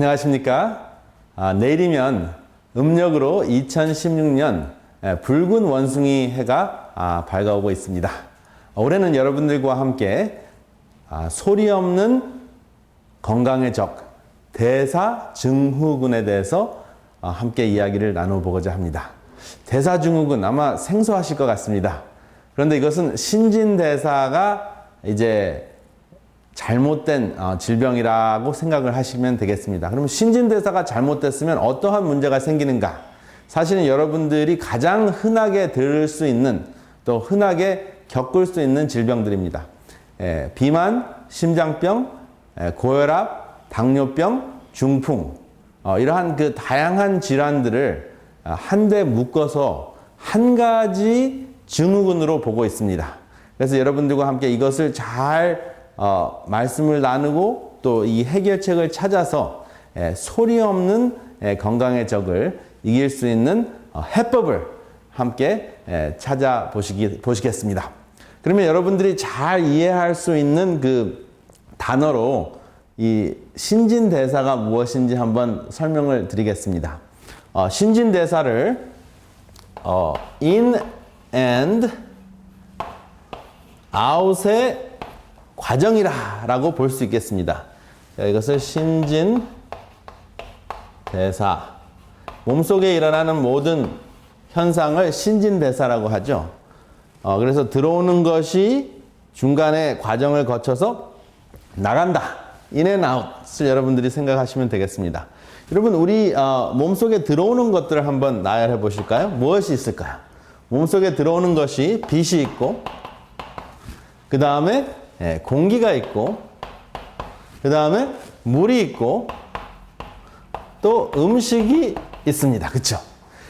안녕하십니까? 아, 내일이면 음력으로 2016년 예, 붉은 원숭이 해가 아, 밝아오고 있습니다. 올해는 여러분들과 함께 아, 소리 없는 건강의 적 대사증후군에 대해서 아, 함께 이야기를 나눠보고자 합니다. 대사증후군 아마 생소하실 것 같습니다. 그런데 이것은 신진대사가 이제 잘못된 어, 질병이라고 생각을 하시면 되겠습니다. 그러면 신진대사가 잘못됐으면 어떠한 문제가 생기는가? 사실은 여러분들이 가장 흔하게 들을 수 있는 또 흔하게 겪을 수 있는 질병들입니다. 예, 비만, 심장병, 예, 고혈압, 당뇨병, 중풍 어, 이러한 그 다양한 질환들을 아, 한데 묶어서 한 가지 증후군으로 보고 있습니다. 그래서 여러분들과 함께 이것을 잘 어, 말씀을 나누고 또 이 해결책을 찾아서 예, 소리 없는 예, 건강의 적을 이길 수 있는 어, 해법을 함께 예, 찾아보시기 보시겠습니다. 그러면 여러분들이 잘 이해할 수 있는 그 단어로 이 신진대사가 무엇인지 한번 설명을 드리겠습니다. 어, 신진대사를 어, in and out의 과정이라고 볼 수 있겠습니다. 자, 이것을 신진 대사 몸속에 일어나는 모든 현상을 신진 대사라고 하죠. 어, 그래서 들어오는 것이 중간에 과정을 거쳐서 나간다. 인앤아웃을 여러분들이 생각하시면 되겠습니다. 여러분 우리 어, 몸속에 들어오는 것들을 한번 나열해 보실까요? 무엇이 있을까요? 몸속에 들어오는 것이 빛이 있고 그 다음에 예, 공기가 있고 그 다음에 물이 있고 또 음식이 있습니다. 그렇죠?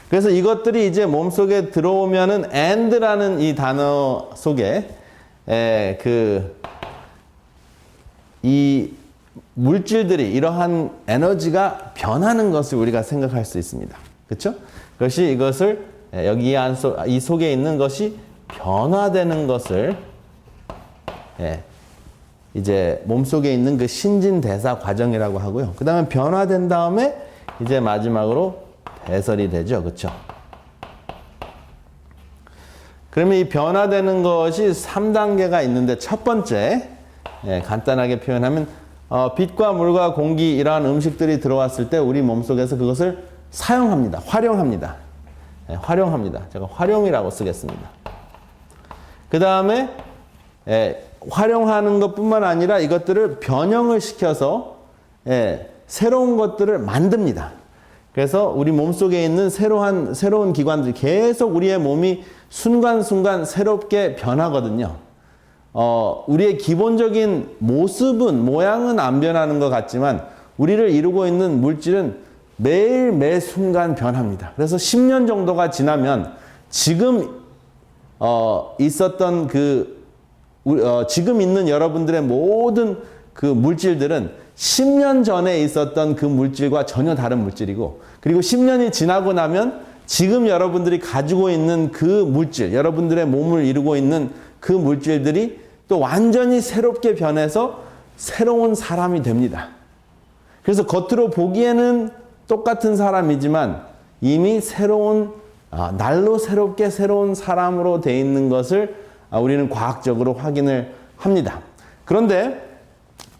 그래서 이것들이 이제 몸속에 들어오면은 and라는 이 단어 속에 에, 그, 이 물질들이 이러한 에너지가 변하는 것을 우리가 생각할 수 있습니다. 그렇죠? 그것이 이것을 에, 여기 안 속, 이 속에 있는 것이 변화되는 것을 예, 이제 몸속에 있는 그 신진대사 과정이라고 하고요. 그 다음에 변화된 다음에 이제 마지막으로 배설이 되죠. 그렇죠? 그러면 이 변화되는 것이 3단계가 있는데 첫 번째 예, 간단하게 표현하면 어, 빛과 물과 공기 이러한 음식들이 들어왔을 때 우리 몸속에서 그것을 사용합니다. 활용합니다. 예, 활용합니다. 제가 활용이라고 쓰겠습니다. 그 다음에 예, 활용하는 것뿐만 아니라 이것들을 변형을 시켜서 예, 새로운 것들을 만듭니다. 그래서 우리 몸속에 있는 새로운 새로운 기관들이 계속 우리의 몸이 순간순간 새롭게 변하거든요. 어, 우리의 기본적인 모습은 모양은 안 변하는 것 같지만 우리를 이루고 있는 물질은 매일 매 순간 변합니다. 그래서 10년 정도가 지나면 지금 어, 있었던 그 어, 지금 있는 여러분들의 모든 그 물질들은 10년 전에 있었던 그 물질과 전혀 다른 물질이고, 그리고 10년이 지나고 나면 지금 여러분들이 가지고 있는 그 물질, 여러분들의 몸을 이루고 있는 그 물질들이 또 완전히 새롭게 변해서 새로운 사람이 됩니다. 그래서 겉으로 보기에는 똑같은 사람이지만 이미 새로운, 아, 날로 새롭게 새로운 사람으로 돼 있는 것을 아, 우리는 과학적으로 확인을 합니다. 그런데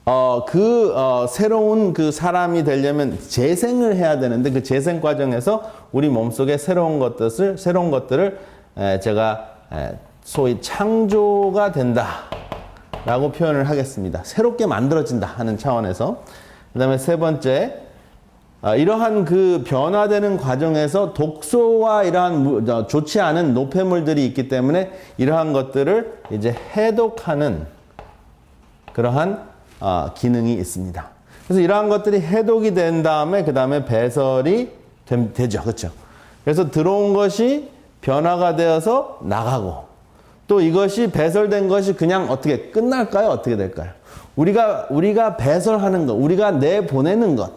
어, 그 어, 새로운 그 사람이 되려면 재생을 해야 되는데 그 재생 과정에서 우리 몸속에 새로운 것들을 새로운 것들을 에, 제가 에, 소위 창조가 된다라고 표현을 하겠습니다. 새롭게 만들어진다 하는 차원에서 그다음에 세 번째 어, 이러한 그 변화되는 과정에서 독소와 이러한 좋지 않은 노폐물들이 있기 때문에 이러한 것들을 이제 해독하는 그러한 어, 기능이 있습니다. 그래서 이러한 것들이 해독이 된 다음에 그 다음에 배설이 되, 죠 그렇죠? 그래서 들어온 것이 변화가 되어서 나가고 또 이것이 배설된 것이 그냥 어떻게 끝날까요? 어떻게 될까요? 우리가 우리가 배설하는 것, 우리가 내보내는 것,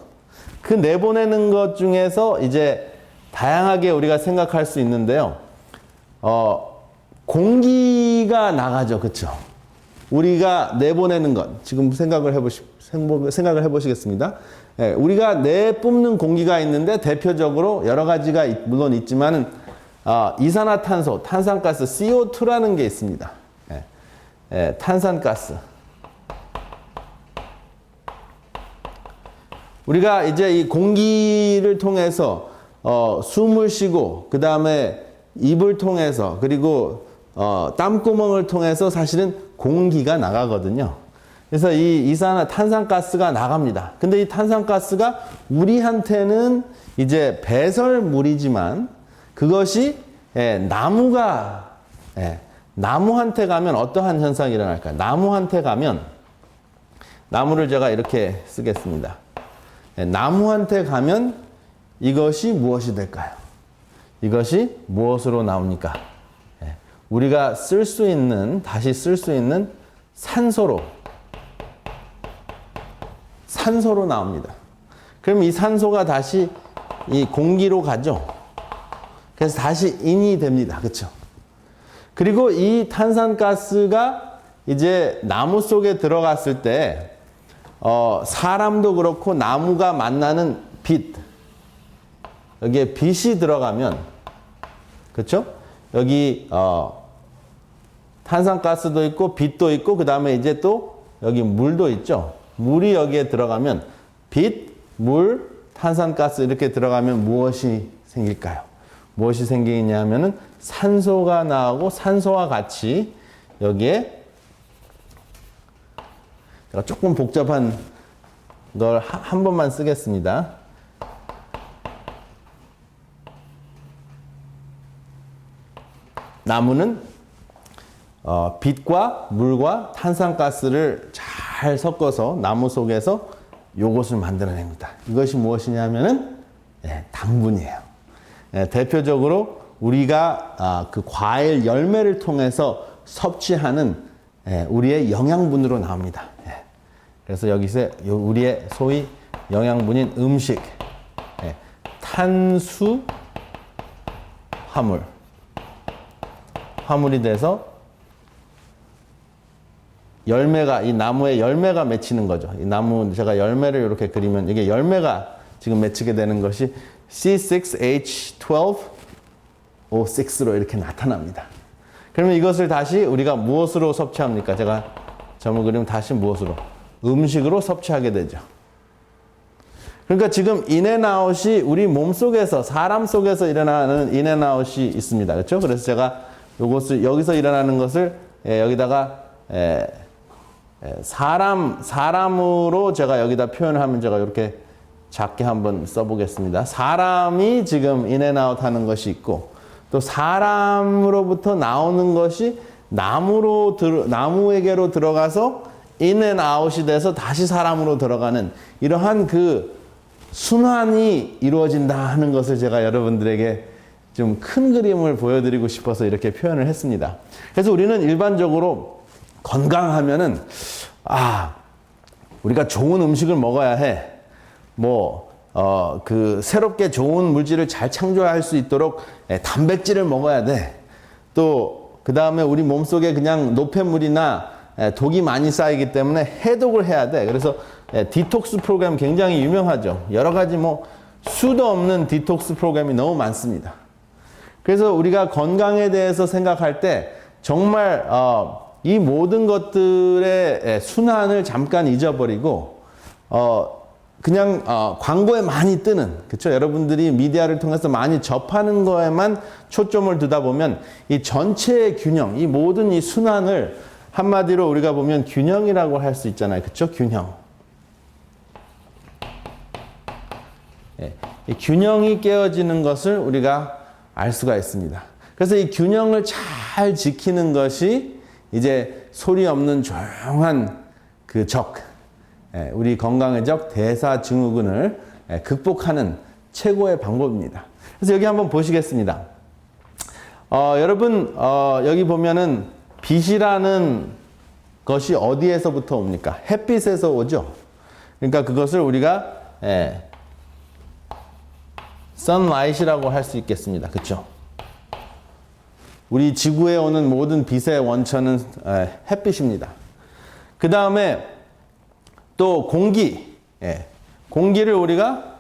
그 내보내는 것 중에서 이제 다양하게 우리가 생각할 수 있는데요. 어, 공기가 나가죠, 그렇죠? 우리가 내보내는 것 지금 생각을 해보시 생각을 해보시겠습니다. 예, 우리가 내뿜는 공기가 있는데 대표적으로 여러 가지가 있- 물론 있지만은 아, 이산화탄소, 탄산가스 CO2라는 게 있습니다. 예, 예, 탄산가스. 우리가 이제 이 공기를 통해서 어, 숨을 쉬고 그 다음에 입을 통해서 그리고 어, 땀구멍을 통해서 사실은 공기가 나가거든요. 그래서 이 이산화 탄산가스가 나갑니다. 근데 이 탄산가스가 우리한테는 이제 배설물이지만 그것이 예, 나무가 예, 나무한테 가면 어떠한 현상이 일어날까요? 나무한테 가면 나무를 제가 이렇게 쓰겠습니다. 예, 나무한테 가면 이것이 무엇이 될까요? 이것이 무엇으로 나옵니까? 예, 우리가 쓸 수 있는, 다시 쓸 수 있는 산소로, 산소로 나옵니다. 그럼 이 산소가 다시 이 공기로 가죠. 그래서 다시 인이 됩니다. 그렇죠? 그리고 이 탄산가스가 이제 나무 속에 들어갔을 때 어, 사람도 그렇고 나무가 만나는 빛 여기에 빛이 들어가면 그렇죠? 여기 어, 탄산가스도 있고 빛도 있고 그 다음에 이제 또 여기 물도 있죠. 물이 여기에 들어가면 빛, 물, 탄산가스 이렇게 들어가면 무엇이 생길까요? 무엇이 생기냐 하면은 산소가 나오고 산소와 같이 여기에 제가 조금 복잡한 걸 한 번만 쓰겠습니다. 나무는 어, 빛과 물과 탄산가스를 잘 섞어서 나무 속에서 요것을 만들어냅니다. 이것이 무엇이냐면은 예, 당분이에요. 예, 대표적으로 우리가 아, 그 과일 열매를 통해서 섭취하는 예, 우리의 영양분으로 나옵니다. 예. 그래서 여기서 요 우리의 소위 영양분인 음식, 예, 탄수 화물, 화물이 돼서 열매가 이 나무에 열매가 맺히는 거죠. 이 나무 제가 열매를 이렇게 그리면 이게 열매가 지금 맺히게 되는 것이 C6H12O6로 이렇게 나타납니다. 그러면 이것을 다시 우리가 무엇으로 섭취합니까? 제가 점을 그리면 다시 무엇으로? 음식으로 섭취하게 되죠. 그러니까 지금 인앤아웃이 우리 몸 속에서 사람 속에서 일어나는 인앤아웃이 있습니다. 그렇죠? 그래서 제가 이것을 여기서 일어나는 것을 예, 여기다가 예, 예, 사람 사람으로 제가 여기다 표현을 하면 제가 이렇게 작게 한번 써보겠습니다. 사람이 지금 인앤아웃 하는 것이 있고 또 사람으로부터 나오는 것이 나무로 들, 나무에게로 들어가서 인앤 아웃이 돼서 다시 사람으로 들어가는 이러한 그 순환이 이루어진다 하는 것을 제가 여러분들에게 좀 큰 그림을 보여드리고 싶어서 이렇게 표현을 했습니다. 그래서 우리는 일반적으로 건강하면은 아 우리가 좋은 음식을 먹어야 해. 뭐 어, 그 새롭게 좋은 물질을 잘 창조할 수 있도록 예, 단백질을 먹어야 돼. 또 그 다음에 우리 몸 속에 그냥 노폐물이나 예, 독이 많이 쌓이기 때문에 해독을 해야 돼. 그래서 예, 디톡스 프로그램 굉장히 유명하죠. 여러 가지 뭐 수도 없는 디톡스 프로그램이 너무 많습니다. 그래서 우리가 건강에 대해서 생각할 때 정말 어, 이 모든 것들의 예, 순환을 잠깐 잊어버리고 어, 그냥 어, 광고에 많이 뜨는 그렇죠 여러분들이 미디어를 통해서 많이 접하는 거에만 초점을 두다 보면 이 전체의 균형 이 모든 이 순환을 한마디로 우리가 보면 균형이라고 할 수 있잖아요 그렇죠 균형 예, 이 균형이 깨어지는 것을 우리가 알 수가 있습니다 그래서 이 균형을 잘 지키는 것이 이제 소리 없는 조용한 그 적, 예, 우리 건강의 적 대사증후군을 예, 극복하는 최고의 방법입니다. 그래서 여기 한번 보시겠습니다. 어, 여러분 어, 여기 보면은 빛이라는 것이 어디에서부터 옵니까? 햇빛에서 오죠. 그러니까 그것을 우리가 예, sunlight이라고 할 수 있겠습니다. 그렇죠? 우리 지구에 오는 모든 빛의 원천은 에, 햇빛입니다. 그 다음에 또 공기, 예, 공기를 우리가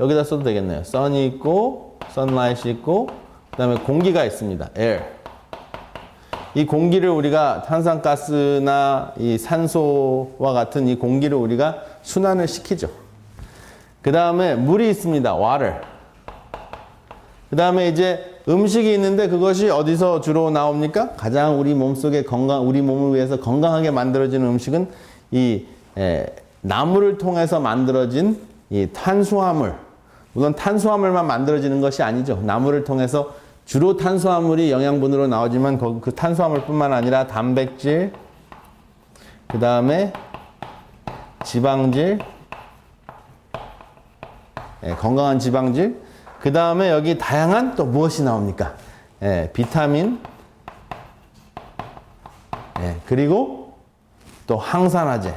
여기다 써도 되겠네요. sun이 있고 sunlight이 있고 그 다음에 공기가 있습니다. air. 이 공기를 우리가 탄산가스나 이 산소와 같은 이 공기를 우리가 순환을 시키죠. 그 다음에 물이 있습니다. water. 그 다음에 이제 음식이 있는데 그것이 어디서 주로 나옵니까? 가장 우리 몸속에 건강, 우리 몸을 위해서 건강하게 만들어지는 음식은 이 에, 나무를 통해서 만들어진 이 탄수화물. 물론 탄수화물만 만들어지는 것이 아니죠. 나무를 통해서 주로 탄수화물이 영양분으로 나오지만 그, 그 탄수화물뿐만 아니라 단백질, 그 다음에 지방질, 예, 건강한 지방질, 그 다음에 여기 다양한 또 무엇이 나옵니까? 예, 비타민, 예, 그리고 또 항산화제.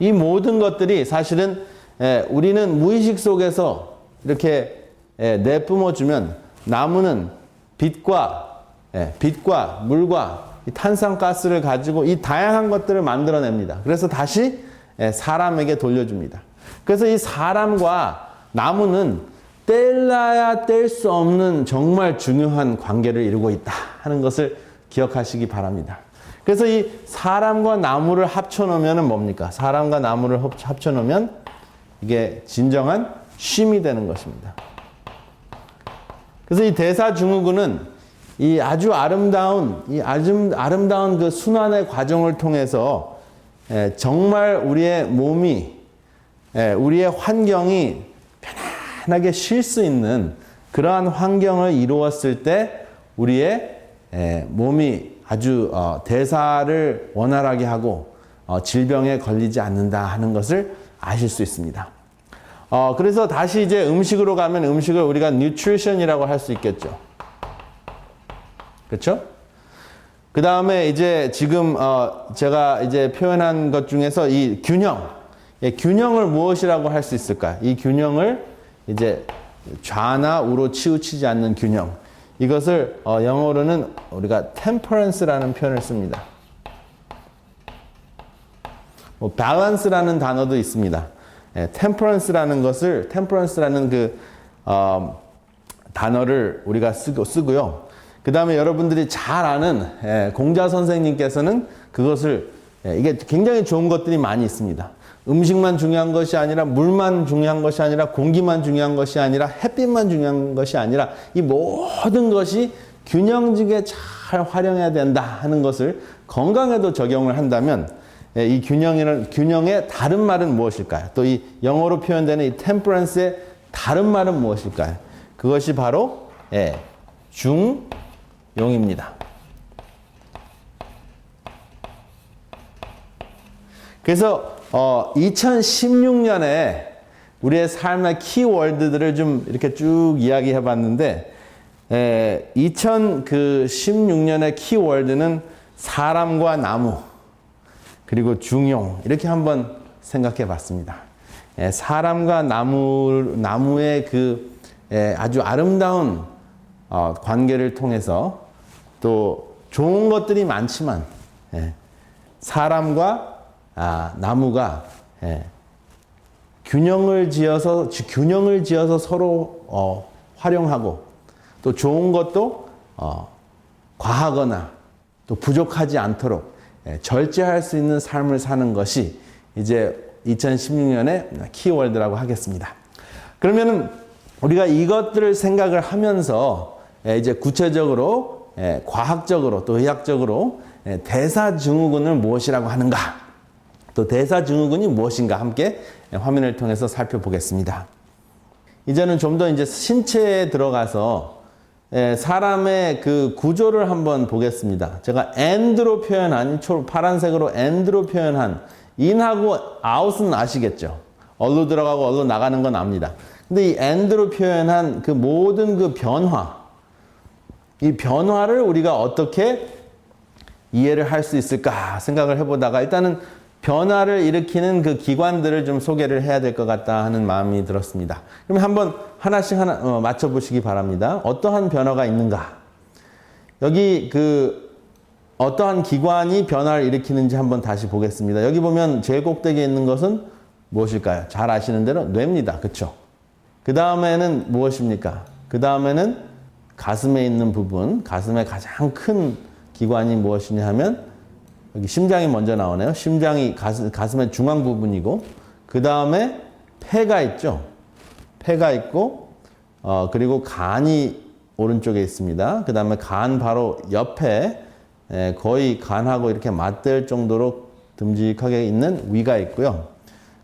이 모든 것들이 사실은 예, 우리는 무의식 속에서 이렇게 예, 내뿜어 주면 나무는 빛과 예, 빛과 물과 이 탄산가스를 가지고 이 다양한 것들을 만들어냅니다. 그래서 다시 예, 사람에게 돌려줍니다. 그래서 이 사람과 나무는 뗄래야 뗄 수 없는 정말 중요한 관계를 이루고 있다 하는 것을 기억하시기 바랍니다. 그래서 이 사람과 나무를 합쳐놓으면 뭡니까? 사람과 나무를 합- 합쳐놓으면 이게 진정한 쉼이 되는 것입니다. 그래서 이 대사 증후군은 이 아주 아름다운 이 아주 아름다운 그 순환의 과정을 통해서 예, 정말 우리의 몸이 예, 우리의 환경이 편안하게 쉴 수 있는 그러한 환경을 이루었을 때 우리의 예, 몸이 아주 어, 대사를 원활하게 하고 어, 질병에 걸리지 않는다 하는 것을 아실 수 있습니다. 어, 그래서 다시 이제 음식으로 가면 음식을 우리가 nutrition이라고 할 수 있겠죠. 그렇죠? 그 다음에 이제 지금 어 제가 이제 표현한 것 중에서 이 균형, 예, 균형을 무엇이라고 할 수 있을까? 이 균형을 이제 좌나 우로 치우치지 않는 균형. 이것을 어 영어로는 우리가 temperance라는 표현을 씁니다. 뭐 balance라는 단어도 있습니다. 예, temperance라는 것을 temperance라는 그 어, 단어를 우리가 쓰고, 쓰고요. 그 다음에 여러분들이 잘 아는 예, 공자 선생님께서는 그것을 예, 이게 굉장히 좋은 것들이 많이 있습니다. 음식만 중요한 것이 아니라 물만 중요한 것이 아니라 공기만 중요한 것이 아니라 햇빛만 중요한 것이 아니라 이 모든 것이 균형지게 잘 활용해야 된다 하는 것을 건강에도 적용을 한다면 예, 이 균형이는 균형의 다른 말은 무엇일까요? 또 이 영어로 표현되는 이 temperance의 다른 말은 무엇일까요? 그것이 바로 예, 중용입니다. 그래서 어, 2016년에 우리의 삶의 키워드들을 좀 이렇게 쭉 이야기해 봤는데 에, 2016년의 키워드는 사람과 나무 그리고 중용 이렇게 한번 생각해 봤습니다. 에, 사람과 나무 나무의 그 에, 아주 아름다운 어, 관계를 통해서 또 좋은 것들이 많지만 예, 사람과 아, 나무가 예, 균형을 지어서 지- 균형을 지어서 서로 어, 활용하고 또 좋은 것도 어, 과하거나 또 부족하지 않도록 예, 절제할 수 있는 삶을 사는 것이 이제 2016년의 키워드라고 하겠습니다. 그러면은 우리가 이것들을 생각을 하면서 예, 이제 구체적으로 예, 과학적으로 또 의학적으로 예, 대사증후군을 무엇이라고 하는가? 또 대사증후군이 무엇인가 함께 화면을 통해서 살펴보겠습니다. 이제는 좀 더 이제 신체에 들어가서 예, 사람의 그 구조를 한번 보겠습니다. 제가 and로 표현한 초 파란색으로 and로 표현한 in하고 out은 아시겠죠? 얼로 들어가고 얼로 나가는 건 압니다. 근데 이 and로 표현한 그 모든 그 변화, 이 변화를 우리가 어떻게 이해를 할 수 있을까 생각을 해보다가 일단은 변화를 일으키는 그 기관들을 좀 소개를 해야 될 것 같다 하는 마음이 들었습니다. 그러면 한번 하나씩 하나 어, 맞춰보시기 바랍니다. 어떠한 변화가 있는가? 여기 그 어떠한 기관이 변화를 일으키는지 한번 다시 보겠습니다. 여기 보면 제일 꼭대기에 있는 것은 무엇일까요? 잘 아시는 대로 뇌입니다. 그렇죠? 그 다음에는 무엇입니까? 그 다음에는 가슴에 있는 부분, 가슴의 가장 큰 기관이 무엇이냐 하면 여기 심장이 먼저 나오네요. 심장이 가슴, 가슴의 중앙 부분이고 그 다음에 폐가 있죠. 폐가 있고 어, 그리고 간이 오른쪽에 있습니다. 그 다음에 간 바로 옆에 에, 거의 간하고 이렇게 맞댈 정도로 듬직하게 있는 위가 있고요.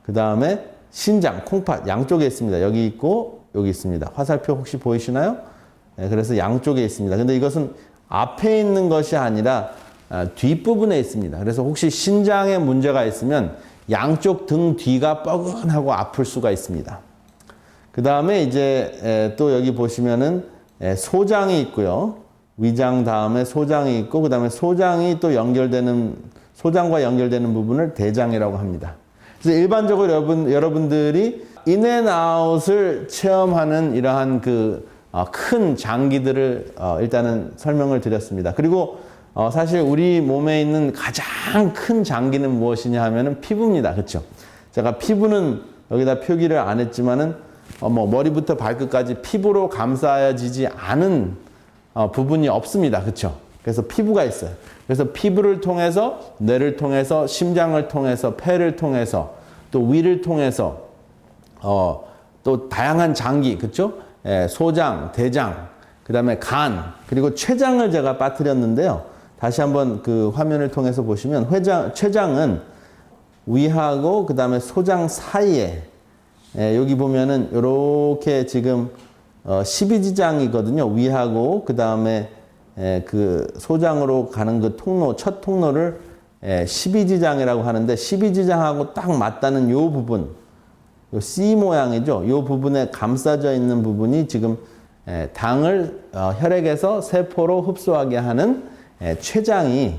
그 다음에 신장, 콩팥 양쪽에 있습니다. 여기 있고 여기 있습니다. 화살표 혹시 보이시나요? 네, 그래서 양쪽에 있습니다. 근데 이것은 앞에 있는 것이 아니라 아, 뒷부분에 있습니다. 그래서 혹시 신장에 문제가 있으면 양쪽 등 뒤가 뻐근하고 아플 수가 있습니다. 그 다음에 이제 에, 또 여기 보시면은 에, 소장이 있고요. 위장 다음에 소장이 있고 그 다음에 소장이 또 연결되는 소장과 연결되는 부분을 대장이라고 합니다. 그래서 일반적으로 여러분 여러분들이 인앤아웃을 체험하는 이러한 그 큰 장기들을 어, 일단은 설명을 드렸습니다. 그리고 어, 사실 우리 몸에 있는 가장 큰 장기는 무엇이냐 하면은 피부입니다. 그렇죠? 제가 피부는 여기다 표기를 안 했지만은 어, 뭐 머리부터 발끝까지 피부로 감싸지지 않은 어, 부분이 없습니다. 그렇죠? 그래서 피부가 있어요. 그래서 피부를 통해서 뇌를 통해서 심장을 통해서 폐를 통해서 또 위를 통해서 어, 또 다양한 장기, 그렇죠? 예, 소장, 대장, 그 다음에 간, 그리고 췌장을 제가 빠뜨렸는데요. 다시 한번 그 화면을 통해서 보시면 회장, 췌장은 위하고 그 다음에 소장 사이에 예, 여기 보면은 이렇게 지금 어, 12지장이거든요. 위하고 그 다음에 예, 그 소장으로 가는 그 통로, 첫 통로를 예, 12지장이라고 하는데 12지장하고 딱 맞다는 요 부분, 요 C 모양이죠. 이 부분에 감싸져 있는 부분이 지금 에, 당을 어, 혈액에서 세포로 흡수하게 하는 에, 췌장이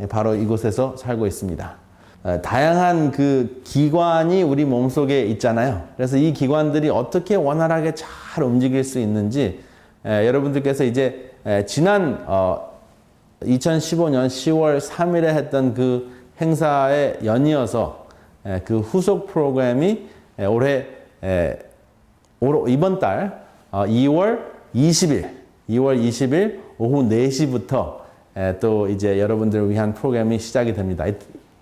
에, 바로 이곳에서 살고 있습니다. 어, 다양한 그 기관이 우리 몸 속에 있잖아요. 그래서 이 기관들이 어떻게 원활하게 잘 움직일 수 있는지 에, 여러분들께서 이제 에, 지난 어, 2015년 10월 3일에 했던 그 행사에 연이어서 에, 그 후속 프로그램이 에, 올해 이번 달 어, 2월 20일, 2월 20일 오후 4시부터 또 이제 여러분들을 위한 프로그램이 시작이 됩니다.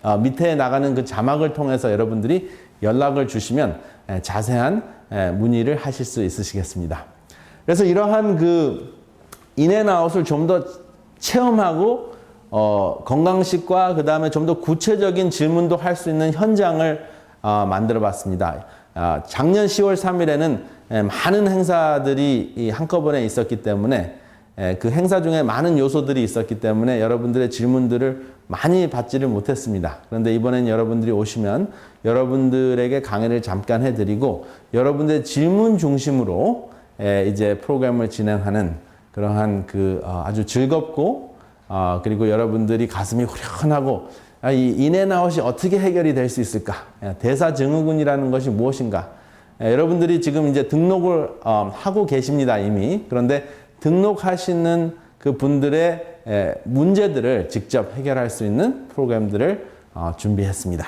이- 어, 밑에 나가는 그 자막을 통해서 여러분들이 연락을 주시면 에, 자세한 에, 문의를 하실 수 있으시겠습니다. 그래서 이러한 그 인앤아웃을 좀 더 체험하고 어, 건강식과 그 다음에 좀 더 구체적인 질문도 할 수 있는 현장을 어, 만들어 봤습니다. 아, 작년 10월 3일에는 많은 행사들이 이 한꺼번에 있었기 때문에 에, 그 행사 중에 많은 요소들이 있었기 때문에 여러분들의 질문들을 많이 받지를 못했습니다. 그런데 이번엔 여러분들이 오시면 여러분들에게 강의를 잠깐 해드리고 여러분들의 질문 중심으로 에, 이제 프로그램을 진행하는 그러한 그 어, 아주 즐겁고 어, 그리고 여러분들이 가슴이 후련하고 아, 이 인앤아웃이 어떻게 해결이 될 수 있을까? 예, 대사 증후군이라는 것이 무엇인가? 예, 여러분들이 지금 이제 등록을 어, 하고 계십니다 이미. 그런데 등록하시는 그 분들의 예, 문제들을 직접 해결할 수 있는 프로그램들을 어, 준비했습니다.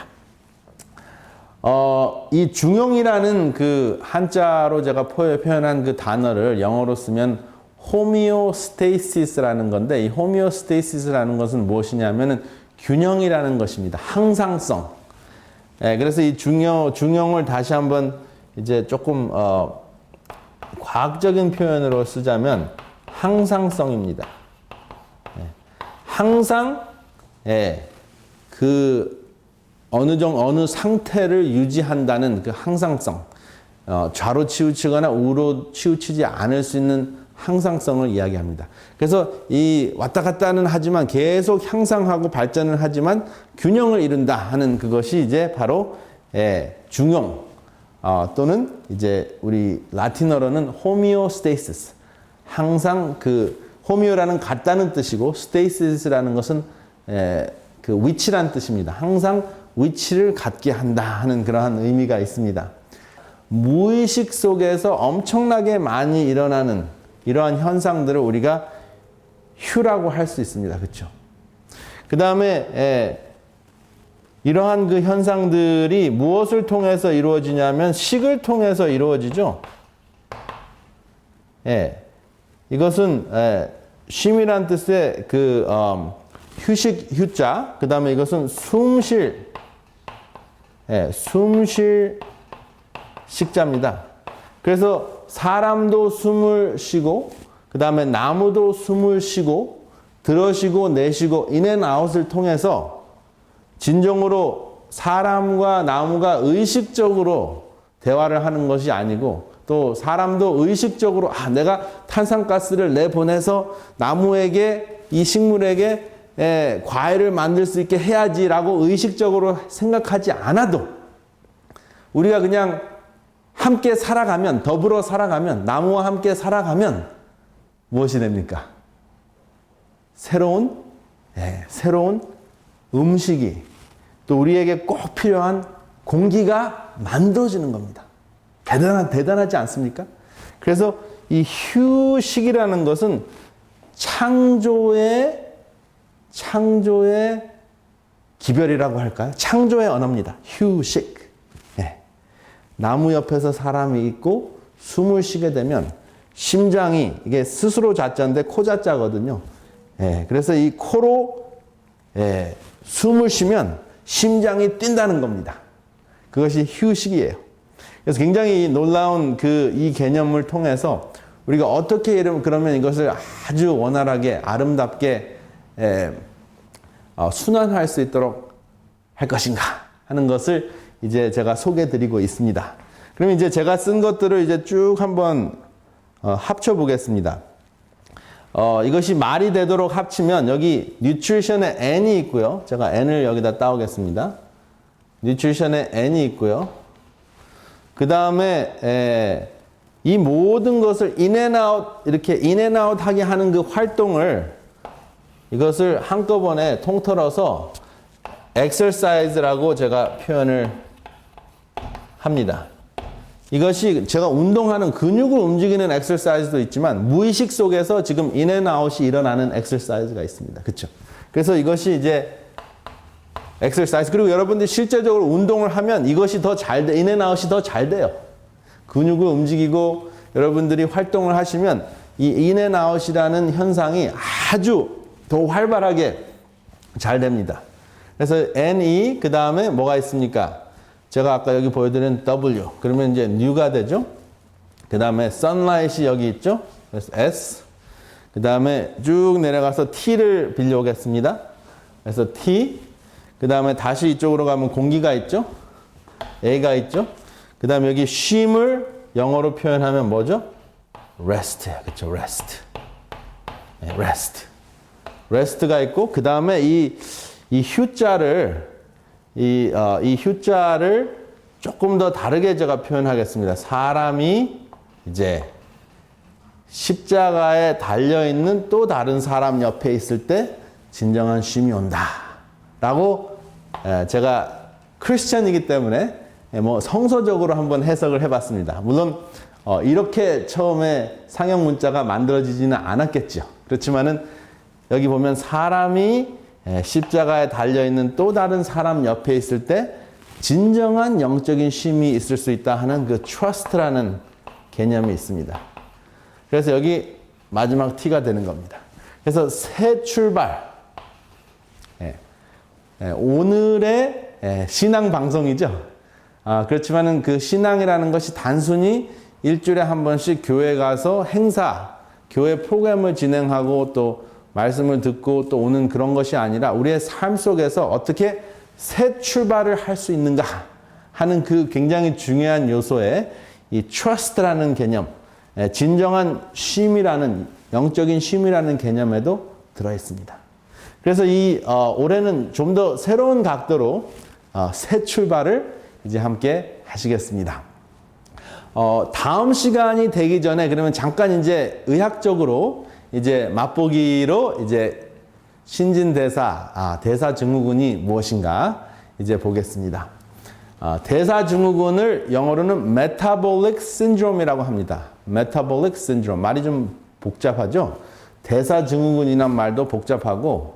어, 이 중용이라는 그 한자로 제가 포- 표현한 그 단어를 영어로 쓰면 호미오스테이시스라는 건데 이 호미오스테이시스라는 것은 무엇이냐면은 균형이라는 것입니다. 항상성. 예, 그래서 이 중요 중용을 다시 한번 이제 조금 어, 과학적인 표현으로 쓰자면 항상성입니다. 예, 항상 예, 그 어느 정 어느 상태를 유지한다는 그 항상성, 어, 좌로 치우치거나 우로 치우치지 않을 수 있는 항상성을 이야기합니다. 그래서 이 왔다 갔다는 하지만 계속 향상하고 발전을 하지만 균형을 이룬다 하는 그것이 이제 바로 예, 중용 어, 또는 이제 우리 라틴어로는 호미오스테이시스 항상 그 호미오라는 같다는 뜻이고 스테이시스라는 것은 에, 그 위치란 뜻입니다. 항상 위치를 갖게 한다 하는 그러한 의미가 있습니다. 무의식 속에서 엄청나게 많이 일어나는 이러한 현상들을 우리가 휴라고 할 수 있습니다. 그렇죠? 그 다음에 이러한 그 현상들이 무엇을 통해서 이루어지냐면 식을 통해서 이루어지죠. 예. 이것은 예, 쉼이란 뜻의 그 음, 휴식 휴자. 그 다음에 이것은 숨쉴 예, 숨쉴 식자입니다. 그래서 사람도 숨을 쉬고 그 다음에 나무도 숨을 쉬고 들어쉬고 내쉬고 인앤아웃을 통해서 진정으로 사람과 나무가 의식적으로 대화를 하는 것이 아니고 또 사람도 의식적으로 아 내가 탄산가스를 내보내서 나무에게 이 식물에게 에, 과일을 만들 수 있게 해야지라고 의식적으로 생각하지 않아도 우리가 그냥 함께 살아가면 더불어 살아가면 나무와 함께 살아가면 무엇이 됩니까? 새로운 예, 새로운 음식이 또 우리에게 꼭 필요한 공기가 만들어지는 겁니다. 대단한 대단하지 않습니까? 그래서 이 휴식이라는 것은 창조의 창조의 기별이라고 할까요? 창조의 언어입니다. 휴식. 예. 나무 옆에서 사람이 있고 숨을 쉬게 되면 심장이 이게 스스로 자자인데 코 자자거든요. 예. 그래서 이 코로 예. 숨을 쉬면 심장이 뛴다는 겁니다. 그것이 휴식이에요. 그래서 굉장히 놀라운 그 이 개념을 통해서 우리가 어떻게 이름 그러면 이것을 아주 원활하게 아름답게 에, 어, 순환할 수 있도록 할 것인가 하는 것을 이제 제가 소개해 드리고 있습니다. 그럼 이제 제가 쓴 것들을 이제 쭉 한번 어, 합쳐 보겠습니다. 어, 이것이 말이 되도록 합치면 여기 뉴트리션에 N이 있고요. 제가 N을 여기다 따오겠습니다. 뉴트리션에 N이 있고요. 그 다음에 이 모든 것을 인앤아웃 이렇게 인앤아웃 하게 하는 그 활동을 이것을 한꺼번에 통틀어서 엑셀사이즈라고 제가 표현을 합니다. 이것이 제가 운동하는 근육을 움직이는 엑셀사이즈도 있지만 무의식 속에서 지금 인앤아웃이 일어나는 엑셀사이즈가 있습니다. 그렇죠? 그래서 이것이 이제 엑셀사이즈 그리고 여러분들이 실제적으로 운동을 하면 이것이 더 잘 돼, 인앤아웃이 더 잘 돼요. 근육을 움직이고 여러분들이 활동을 하시면 이 인앤아웃이라는 현상이 아주 더 활발하게 잘 됩니다. 그래서 NE 그 다음에 뭐가 있습니까? 제가 아까 여기 보여드린 W 그러면 이제 New가 되죠. 그 다음에 Sunlight이 여기 있죠. 그래서 S 그 다음에 쭉 내려가서 T를 빌려오겠습니다. 그래서 T 그 다음에 다시 이쪽으로 가면 공기가 있죠. A가 있죠. 그 다음에 여기 쉼을 영어로 표현하면 뭐죠? rest. 그렇죠. rest. 네, rest. rest가 있고 그 다음에 이, 이 휴자를 이, 어, 이 휴자를 조금 더 다르게 제가 표현하겠습니다. 사람이 이제 십자가에 달려있는 또 다른 사람 옆에 있을 때 진정한 쉼이 온다. 라고 제가 크리스천이기 때문에 뭐 성서적으로 한번 해석을 해봤습니다. 물론 어, 이렇게 처음에 상형 문자가 만들어지지는 않았겠죠. 그렇지만은 여기 보면 사람이 십자가에 달려 있는 또 다른 사람 옆에 있을 때 진정한 영적인 쉼이 있을 수 있다 하는 그 trust라는 개념이 있습니다. 그래서 여기 마지막 T가 되는 겁니다. 그래서 새 출발. 예. 예, 오늘의 예, 신앙 방송이죠. 아, 그렇지만은 그 신앙이라는 것이 단순히 일주일에 한 번씩 교회 가서 행사, 교회 프로그램을 진행하고 또 말씀을 듣고 또 오는 그런 것이 아니라 우리의 삶 속에서 어떻게 새 출발을 할 수 있는가 하는 그 굉장히 중요한 요소에 이 trust라는 개념, 예, 진정한 쉼이라는 영적인 쉼이라는 개념에도 들어 있습니다. 그래서 이 어, 올해는 좀 더 새로운 각도로 어, 새 출발을 이제 함께 하시겠습니다. 어, 다음 시간이 되기 전에 그러면 잠깐 이제 의학적으로 이제 맛보기로 이제 신진대사, 아, 대사증후군이 무엇인가 이제 보겠습니다. 아, 대사증후군을 영어로는 metabolic syndrome이라고 합니다. metabolic syndrome. 말이 좀 복잡하죠? 대사증후군이란 말도 복잡하고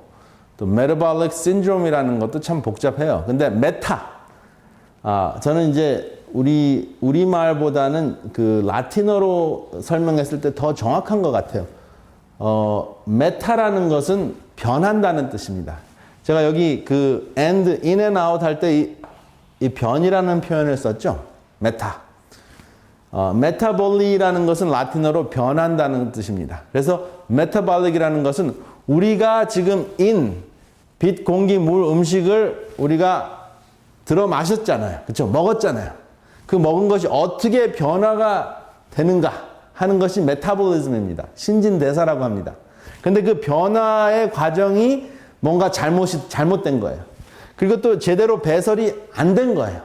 또 메타볼릭 신드롬이라는 것도 참 복잡해요. 근데 메타 아, 저는 이제 우리 우리 말보다는 그 라틴어로 설명했을 때 더 정확한 것 같아요. 어, 메타라는 것은 변한다는 뜻입니다. 제가 여기 그 and, in and out 할 때 이, 이 변이라는 표현을 썼죠. 메타. 어, 메타볼리라는 것은 라틴어로 변한다는 뜻입니다. 그래서 메타볼릭이라는 것은 우리가 지금 in, 빛, 공기, 물, 음식을 우리가 들어 마셨잖아요. 그렇죠? 먹었잖아요. 그 먹은 것이 어떻게 변화가 되는가 하는 것이 메타볼리즘입니다. 신진대사라고 합니다. 근데 그 변화의 과정이 뭔가 잘못이 잘못된 거예요. 그리고 또 제대로 배설이 안 된 거예요.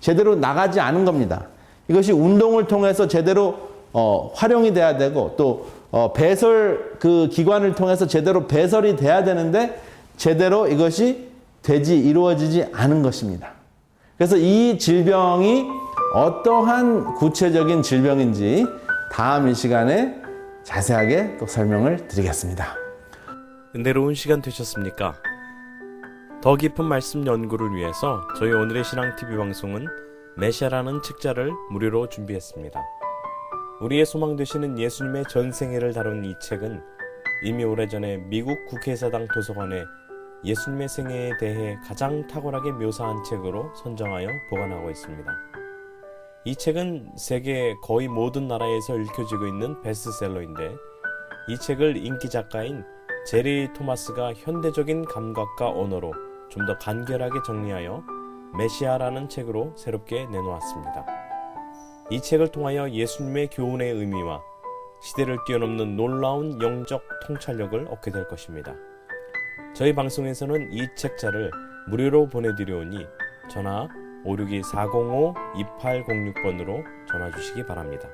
제대로 나가지 않은 겁니다. 이것이 운동을 통해서 제대로 어, 활용이 돼야 되고 또 어, 배설 그 기관을 통해서 제대로 배설이 돼야 되는데 제대로 이것이 되지 이루어지지 않은 것입니다. 그래서 이 질병이 어떠한 구체적인 질병인지 다음 이 시간에 자세하게 또 설명을 드리겠습니다. 은혜로운 시간 되셨습니까? 더 깊은 말씀 연구를 위해서 저희 오늘의 신앙 TV 방송은 메시아라는 책자를 무료로 준비했습니다. 우리의 소망 되시는 예수님의 전생애를 다룬 이 책은 이미 오래전에 미국 국회의사당 도서관에 예수님의 생애에 대해 가장 탁월하게 묘사한 책으로 선정하여 보관하고 있습니다. 이 책은 세계 거의 모든 나라에서 읽혀지고 있는 베스트셀러인데 이 책을 인기 작가인 제리 토마스가 현대적인 감각과 언어로 좀 더 간결하게 정리하여 메시아라는 책으로 새롭게 내놓았습니다. 이 책을 통하여 예수님의 교훈의 의미와 시대를 뛰어넘는 놀라운 영적 통찰력을 얻게 될 것입니다. 저희 방송에서는 이 책자를 무료로 보내드려오니 전화 562-405-2806번으로 전화 주시기 바랍니다.